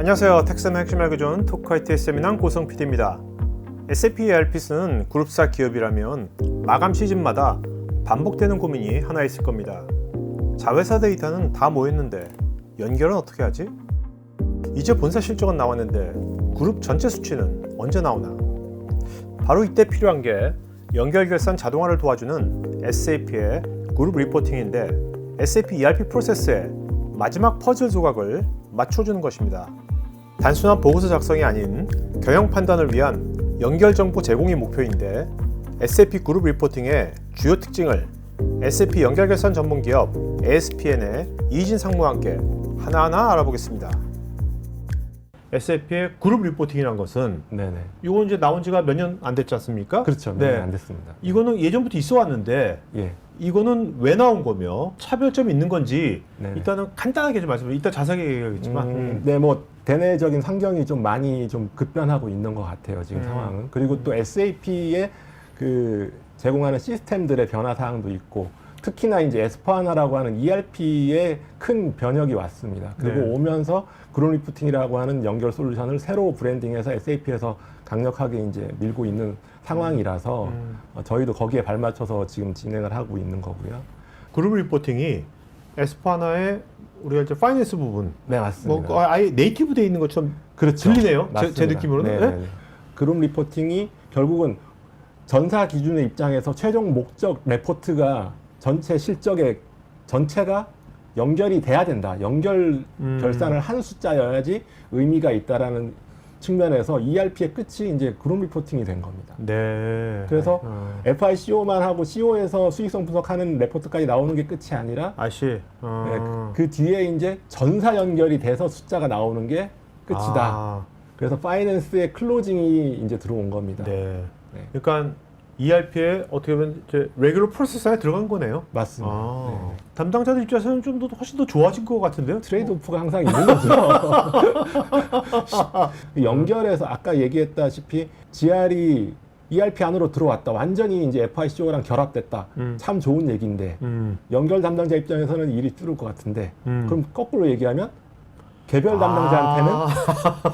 안녕하세요. 텍스의 핵심 알기 좋은 토크화이트 세미남 고성 PD입니다. SAP ERP는 그룹사 기업이라면 마감 시즌마다 반복되는 고민이 하나 있을 겁니다. 자회사 데이터는 다 모였는데 연결은 어떻게 하지? 이제 본사 실적은 나왔는데 그룹 전체 수치는 언제 나오나? 바로 이때 필요한 게 연결 결산 자동화를 도와주는 SAP의 그룹 리포팅인데 SAP ERP 프로세스의 마지막 퍼즐 조각을 맞춰주는 것입니다. 단순한 보고서 작성이 아닌 경영 판단을 위한 연결 정보 제공이 목표인데 SAP 그룹 리포팅의 주요 특징을 SAP 연결 결산 전문 기업 ASPN의 이진 상무와 함께 하나하나 알아보겠습니다. SAP의 그룹 리포팅이란 것은 네네. 이거 이제 나온 지가 몇 년 안 됐지 않습니까? 그렇죠. 네. 네. 안 됐습니다. 이거는 예전부터 있어 왔는데 예. 이거는 왜 나온 거며 차별점이 있는 건지 네네. 일단은 간단하게 좀 말씀해. 이따 자세하게 얘기하겠지만. 음, 네, 뭐 대내적인 환경이 좀 많이 좀 급변하고 있는 것 같아요. 지금 음. 상황은. 그리고 또 SAP의 그 제공하는 시스템들의 변화 사항도 있고 특히나 이제 에스파나라고 하는 ERP에 큰 변혁이 왔습니다. 그리고 네. 오면서 그론 리프팅이라고 하는 연결 솔루션을 새로 브랜딩해서 SAP에서 강력하게 이제 밀고 있는 상황이라서 음. 어, 저희도 거기에 발맞춰서 지금 진행을 하고 있는 거고요. 그룹 리포팅이 에스파나의 우리가 이제 파이낸스 부분 네, 맞습니다. 뭐 아예 네이티브 돼 있는 것처럼 그렇죠. 들리네요. 제- 제. 느낌으로는. 네, 네? 네, 네. 그룹 리포팅이 결국은 전사 기준의 입장에서 최종 목적 레포트가 전체 실적의 전체가 연결이 돼야 된다. 연결 음. 결산을 한 숫자여야지 의미가 있다라는 측면에서 ERP의 끝이 이제 그룹 리포팅이 된 겁니다. 네. 그래서 어. FICO만 하고 CO에서 수익성 분석하는 레포트까지 나오는 게 끝이 아니라 아시. 네, 어. 그 뒤에 이제 전사 연결이 돼서 숫자가 나오는 게 끝이다. 아, 그래서 파이낸스의 클로징이 이제 들어온 겁니다. 네. 네. 그러니까 ERP에 어떻게 보면 이제 레귤러 프로세스 안에 들어간 거네요. 맞습니다. 아, 네. 담당자들 입장에서는 좀 더 훨씬 더 좋아진 것 같은데요. 트레이드 오프가 항상 있는 거죠. 연결해서 아까 얘기했다시피 GR이 ERP 안으로 들어왔다. 완전히 이제 FICO랑 결합됐다. 음. 참 좋은 얘기인데 음. 연결 담당자 입장에서는 일이 줄을 것 같은데 음. 그럼 거꾸로 얘기하면 개별 담당자한테는 아.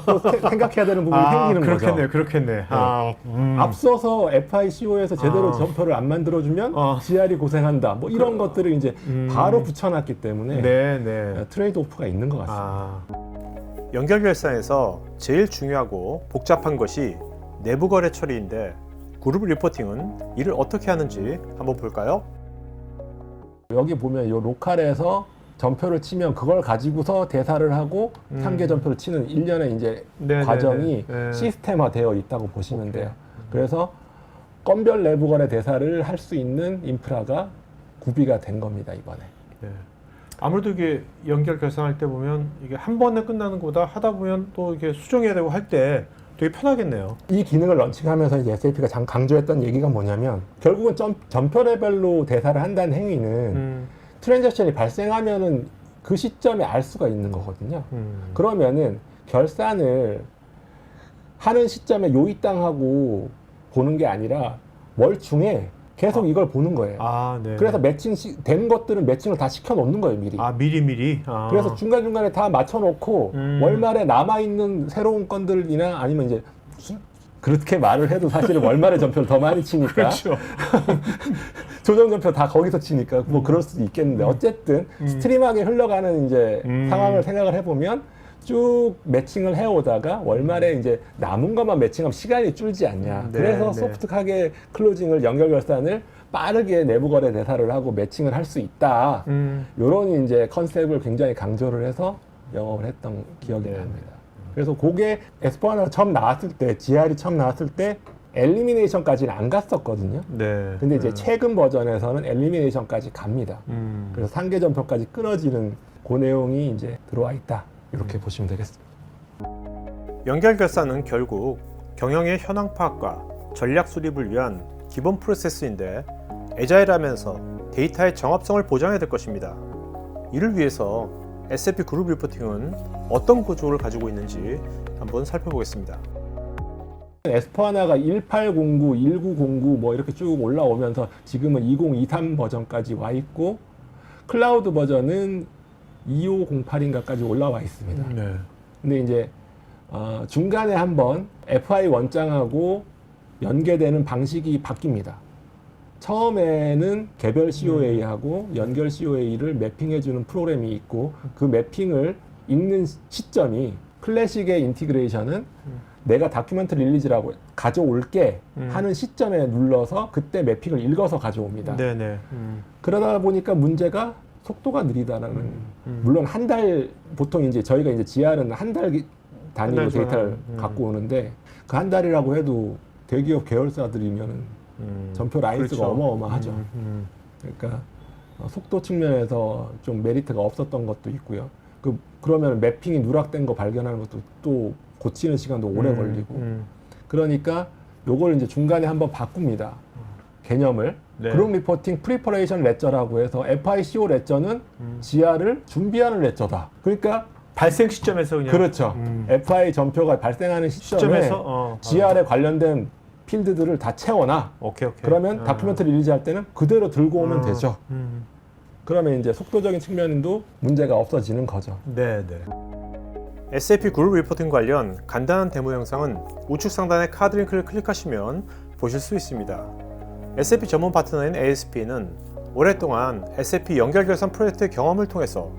또 세- 생각해야 되는 부분이 아, 생기는 그렇겠네, 거죠. 그렇겠네. 아, 음. 앞서서 FICO에서 제대로 아. 점표를 안 만들어주면 어. GR이 고생한다. 뭐 이런 것들을 이제 음. 바로 붙여놨기 때문에 네, 네. 트레이드 오프가 있는 것 같습니다. 아. 연결 결산에서 제일 중요하고 복잡한 것이 내부 거래 처리인데 그룹 리포팅은 이를 어떻게 하는지 한번 볼까요? 여기 보면 이 로컬에서 점표를 치면 그걸 가지고서 대사를 하고 음. 상계 점표를 치는 일련의 이제 네, 과정이 네, 네. 네. 시스템화되어 있다고 보시면 오케이. 돼요. 그래서 건별 내부 거래 대사를 할 수 있는 인프라가 구비가 된 겁니다 이번에. 네. 아무래도 이게 연결 결산할 때 보면 이게 한 번에 끝나는 것보다 하다 보면 또 이게 수정해야 되고 할 때 되게 편하겠네요. 이 기능을 런칭하면서 이제 SAP가 장 강조했던 얘기가 뭐냐면 결국은 점, 점표 레벨로 대사를 한다는 행위는 음, 트랜잭션이 발생하면은 그 시점에 알 수가 있는 거거든요. 음. 그러면은 결산을 하는 시점에 요이 땅하고 보는 게 아니라 월 중에 계속 아. 이걸 보는 거예요. 아, 네. 그래서 매칭 시, 된 것들은 매칭을 다 시켜 놓는 거예요, 미리. 아 미리 미리. 아. 그래서 중간 중간에 다 맞춰 놓고 음. 월말에 남아 있는 새로운 건들이나 아니면 이제 수- 그렇게 말을 해도 사실은 월말에 점표를 더 많이 치니까 그렇죠. 조정 점표 다 거기서 치니까 뭐 그럴 수도 있겠는데 어쨌든 음. 스트림하게 흘러가는 이제 음. 상황을 생각을 해보면 쭉 매칭을 해오다가 월말에 이제 남은 것만 매칭하면 시간이 줄지 않냐. 음, 네, 그래서 네. 소프트하게 클로징을 연결 결산을 빠르게 내부 거래 대사를 하고 매칭을 할 수 있다. 음. 요런 이제 컨셉을 굉장히 강조를 해서 영업을 했던 기억이 네. 납니다. 그래서 그게 에스포아나 처음 나왔을 때, GR이 처음 나왔을 때 엘리미네이션까지는 안 갔었거든요. 네. 근데 이제 음. 최근 버전에서는 엘리미네이션까지 갑니다. 음. 그래서 상계 점표까지 끊어지는 그 내용이 이제 들어와 있다. 이렇게 보시면 되겠습니다. 연결 결산은 결국 경영의 현황 파악과 전략 수립을 위한 기본 프로세스인데 애자일하면서 데이터의 정합성을 보장해야 될 것입니다. 이를 위해서 SAP 그룹 리포팅은 어떤 구조를 가지고 있는지 한번 살펴보겠습니다. 에스포아나가 1809, 1909 뭐 이렇게 쭉 올라오면서 지금은 2023 버전까지 와 있고 클라우드 버전은 2508인가까지 올라와 있습니다. 네. 근데 이제 어, 중간에 한번 FI 원장하고 연계되는 방식이 바뀝니다. 처음에는 개별 COA하고 연결 COA를 매핑해주는 프로그램이 있고 그 매핑을 읽는 시점이 클래식의 인티그레이션은 내가 다큐멘트 릴리즈라고 가져올게 음. 하는 시점에 눌러서 그때 매핑을 읽어서 가져옵니다. 네네. 음. 그러다 보니까 문제가 속도가 느리다라는 음. 물론 한 달 보통 이제 저희가 이제 GR은 한 달 단위로 한달 데이터를 음. 갖고 오는데 그 한 달이라고 해도 대기업 계열사들이면은 음. 전표 라인수가 그렇죠. 어마어마하죠. 음, 음. 그러니까 어, 속도 측면에서 좀 메리트가 없었던 것도 있고요. 그 그러면 매핑이 누락된 거 발견하는 것도 또 고치는 시간도 오래 음, 걸리고 음. 그러니까 요걸 이제 중간에 한번 바꿉니다. 개념을 네. 그룹 리포팅 프리퍼레이션 레저라고 해서 FICO 레저는 음. GR을 준비하는 레저다. 그러니까 발생 시점에서 그냥 그렇죠. 음. FI 전표가 발생하는 시점에 시점에서 어, GR에 관련된 필드들을 다 채워놔. 오케이 오케이. 그러면 어. 다큐멘트 릴리즈 할 때는 그대로 들고 오면 어. 되죠. 음. 그러면 이제 속도적인 측면도 문제가 없어지는 거죠. 네, 네. SAP 그룹 리포팅 관련 간단한 데모 영상은 우측 상단의 카드 링크를 클릭하시면 보실 수 있습니다. SAP 전문 파트너인 ASP는 오랫동안 SAP 연결결산 프로젝트 경험을 통해서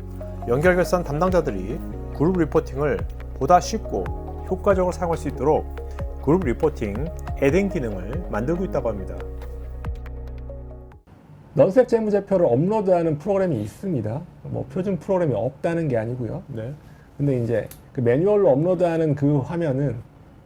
연결결산 담당자들이 그룹 리포팅을 보다 쉽고 효과적으로 사용할 수 있도록 그룹 리포팅 에덴 기능을 만들고 있다고 합니다. 넌스텝 재무제표를 업로드하는 프로그램이 있습니다. 뭐 표준 프로그램이 없다는 게 아니고요. 네. 근데 이제 그 매뉴얼로 업로드하는 그 화면은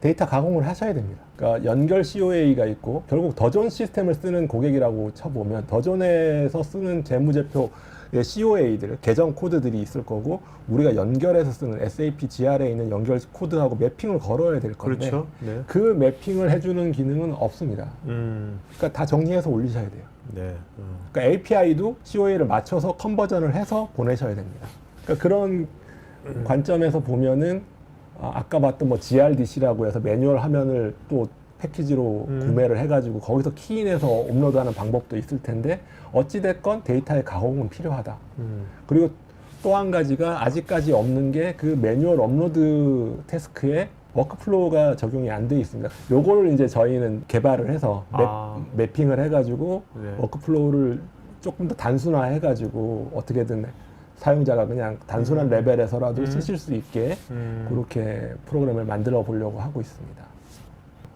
데이터 가공을 하셔야 됩니다. 그러니까 연결 COA가 있고 결국 더존 시스템을 쓰는 고객이라고 쳐보면 더존에서 쓰는 재무제표 COA들 계정 코드들이 있을 거고 우리가 연결해서 쓰는 SAP GR에 있는 연결 코드하고 매핑을 걸어야 될 건데 그렇죠. 네. 그 매핑을 해주는 기능은 없습니다. 음. 그러니까 다 정리해서 올리셔야 돼요. 네. 음. 그러니까 API도 COA를 맞춰서 컨버전을 해서 보내셔야 됩니다. 그러니까 그런 관점에서 보면은 아, 아까 봤던 뭐 GRDC라고 해서 매뉴얼 화면을 또 패키지로 음. 구매를 해가지고 거기서 키인해서 업로드하는 방법도 있을 텐데 어찌 됐건 데이터의 가공은 필요하다. 음. 그리고 또 한 가지가 아직까지 없는 게 그 매뉴얼 업로드 태스크에 워크플로우가 적용이 안 돼 있습니다. 요거를 이제 저희는 개발을 해서 맵, 아. 매핑을 해가지고 네. 워크플로우를 조금 더 단순화해가지고 어떻게든 사용자가 그냥 단순한 레벨에서라도 음. 쓰실 수 있게 음. 그렇게 프로그램을 만들어 보려고 하고 있습니다.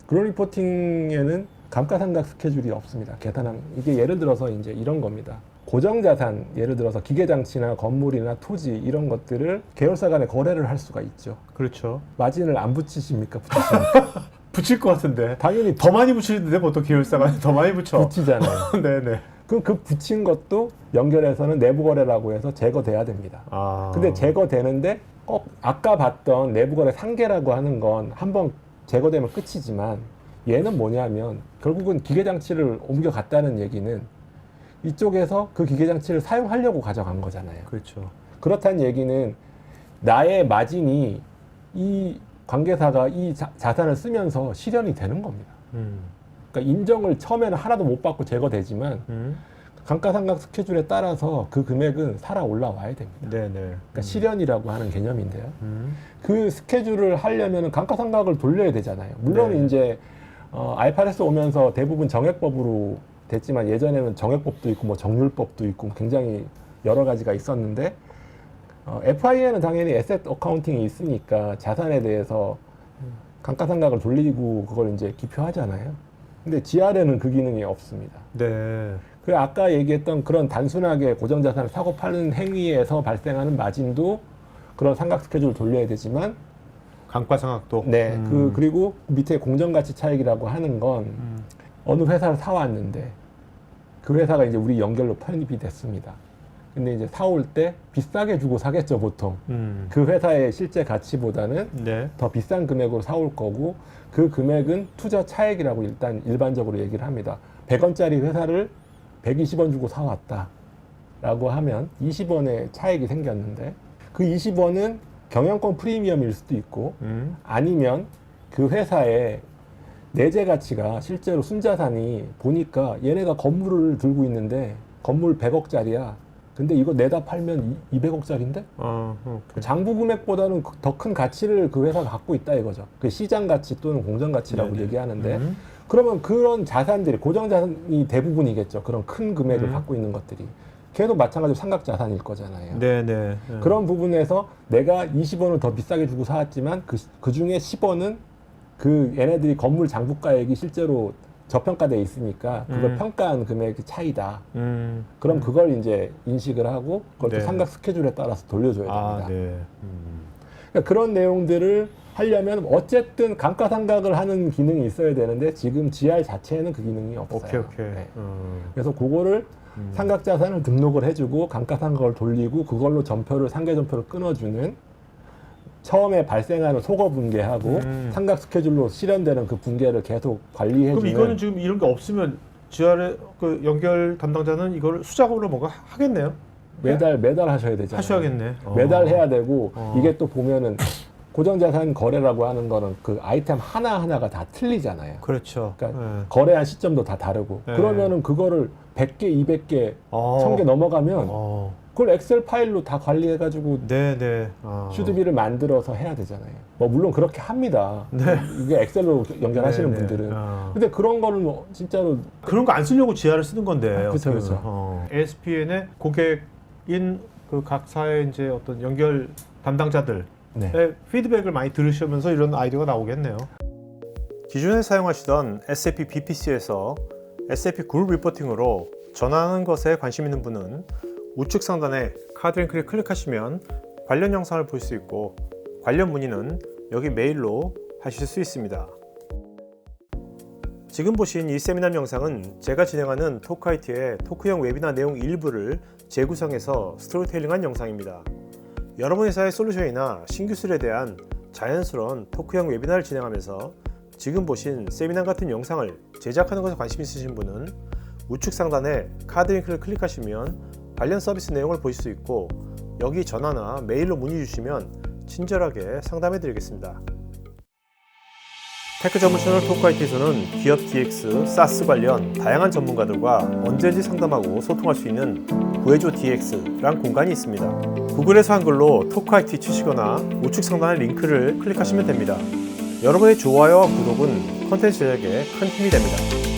그런 리포팅에는 감가상각 스케줄이 없습니다. 계산한 이게 예를 들어서 이제 이런 겁니다. 고정 자산 예를 들어서 기계 장치나 건물이나 토지 이런 것들을 계열사 간에 거래를 할 수가 있죠. 그렇죠. 마진을 안 붙이십니까? 붙이십니까? 붙일 것 같은데. 당연히 더 많이 붙이는데 보통 계열사가 더 많이 붙여. 붙이잖아요. 네네. 그럼 그 붙인 것도 연결해서는 내부 거래라고 해서 제거돼야 됩니다. 아. 근데 제거되는데 꼭 아까 봤던 내부 거래 상계라고 하는 건 한번 제거되면 끝이지만 얘는 뭐냐면 결국은 기계 장치를 옮겨갔다는 얘기는 이쪽에서 그 기계 장치를 사용하려고 가져간 거잖아요. 그렇죠. 그렇다는 얘기는 나의 마진이 이 관계사가 이 자, 자산을 쓰면서 실현이 되는 겁니다. 음. 그러니까 인정을 처음에는 하나도 못 받고 제거되지만 음. 감가상각 스케줄에 따라서 그 금액은 살아 올라와야 됩니다. 네네. 그러니까 실현이라고 하는 개념인데요. 음. 그 스케줄을 하려면 감가상각을 돌려야 되잖아요. 물론 네. 이제 어, 알파레스 오면서 대부분 정액법으로 됐지만 예전에는 정액법도 있고 뭐 정률법도 있고 굉장히 여러 가지가 있었는데 어, FI에는 당연히 에셋 어카운팅이 있으니까 자산에 대해서 감가상각을 돌리고 그걸 이제 기표하잖아요. 근데 GR에는 그 기능이 없습니다. 네. 그 아까 얘기했던 그런 단순하게 고정자산을 사고 파는 행위에서 발생하는 마진도 그런 삼각 스케줄을 돌려야 되지만 감가상각도. 네, 음. 그 그리고 밑에 공정가치 차익이라고 하는 건 음. 어느 회사를 사왔는데 그 회사가 이제 우리 연결로 편입이 됐습니다. 근데 이제 사올 때 비싸게 주고 사겠죠 보통. 음. 그 회사의 실제 가치보다는 네. 더 비싼 금액으로 사올 거고 그 금액은 투자 차액이라고 일단 일반적으로 얘기를 합니다. 100원짜리 회사를 120원 주고 사왔다. 라고 하면 20원의 차액이 생겼는데 그 20원은 경영권 프리미엄일 수도 있고 음. 아니면 그 회사의 내재 가치가 실제로 순자산이 보니까 얘네가 건물을 들고 있는데 건물 100억짜리야. 근데 이거 내다 팔면 200억짜리인데? 어, 오케이. 장부 금액보다는 더 큰 가치를 그 회사가 갖고 있다 이거죠. 그 시장 가치 또는 공정 가치라고 네네. 얘기하는데 음. 그러면 그런 자산들이 고정 자산이 대부분이겠죠. 그런 큰 금액을 음. 갖고 있는 것들이 계속 마찬가지로 삼각 자산일 거잖아요. 네, 네. 그런 부분에서 내가 20원을 더 비싸게 주고 사왔지만 그, 그 중에 10원은 그 얘네들이 건물 장부가액이 실제로 저평가돼 있으니까 그걸 음. 평가한 금액의 차이다. 음. 그럼 그걸 이제 인식을 하고 그걸 네. 또 삼각 스케줄에 따라서 돌려줘야 아, 됩니다. 네. 음. 그러니까 그런 내용들을 하려면 어쨌든 감가상각을 하는 기능이 있어야 되는데 지금 GR 자체에는 그 기능이 없어요. 오케이, 오케이. 네. 어. 그래서 그거를 음. 삼각자산을 등록을 해주고 감가상각을 돌리고 그걸로 전표를 상계전표를 끊어주는 처음에 발생하는 소거 붕괴하고 음. 삼각 스케줄로 실현되는 그 붕괴를 계속 관리해주는 그럼 이거는 지금 이런 게 없으면 GR의 그 연결 담당자는 이걸 수작업으로 뭔가 하겠네요. 매달 매달 하셔야 되잖아요. 하셔야겠네. 어. 매달 해야 되고 어. 이게 또 보면은 고정자산 거래라고 하는 거는 그 아이템 하나 하나가 다 틀리잖아요. 그렇죠. 그러니까 네. 거래한 시점도 다 다르고 네. 그러면은 그거를 100개, 200개, 어. 1000개 넘어가면 어. 그걸 엑셀 파일로 다 관리해가지고 네, 네. 아. 슈드비를 만들어서 해야 되잖아요. 뭐 물론 그렇게 합니다. 네. 이게 엑셀로 연결하시는 네, 네. 분들은. 아. 근데 그런 거는 뭐 진짜로 그런 거 안 쓰려고 GR을 쓰는 건데. 보면. 어. ASPN의 고객인 그 각 사의 이제 어떤 연결 담당자들 네. 의 피드백을 많이 들으시면서 이런 아이디어가 나오겠네요. 기존에 사용하시던 SAP BPC에서 SAP 그룹 리포팅으로 전환하는 것에 관심 있는 분은 우측 상단에 카드 링크를 클릭하시면 관련 영상을 볼 수 있고 관련 문의는 여기 메일로 하실 수 있습니다. 지금 보신 이 세미나 영상은 제가 진행하는 토크아이티의 토크형 웨비나 내용 일부를 재구성해서 스토리텔링한 영상입니다. 여러분 회사의 솔루션이나 신기술에 대한 자연스러운 토크형 웨비나를 진행하면서 지금 보신 세미나 같은 영상을 제작하는 것에 관심 있으신 분은 우측 상단에 카드 링크를 클릭하시면 관련 서비스 내용을 보실 수 있고 여기 전화나 메일로 문의 주시면 친절하게 상담해 드리겠습니다. 테크 전문 채널 토크아이티에서는 기업 DX, SaaS 관련 다양한 전문가들과 언제든지 상담하고 소통할 수 있는 구해줘 DX란 공간이 있습니다. 구글에서 한글로 토크아이티 치시거나 우측 상단의 링크를 클릭하시면 됩니다. 여러분의 좋아요와 구독은 컨텐츠 제작에 큰 힘이 됩니다.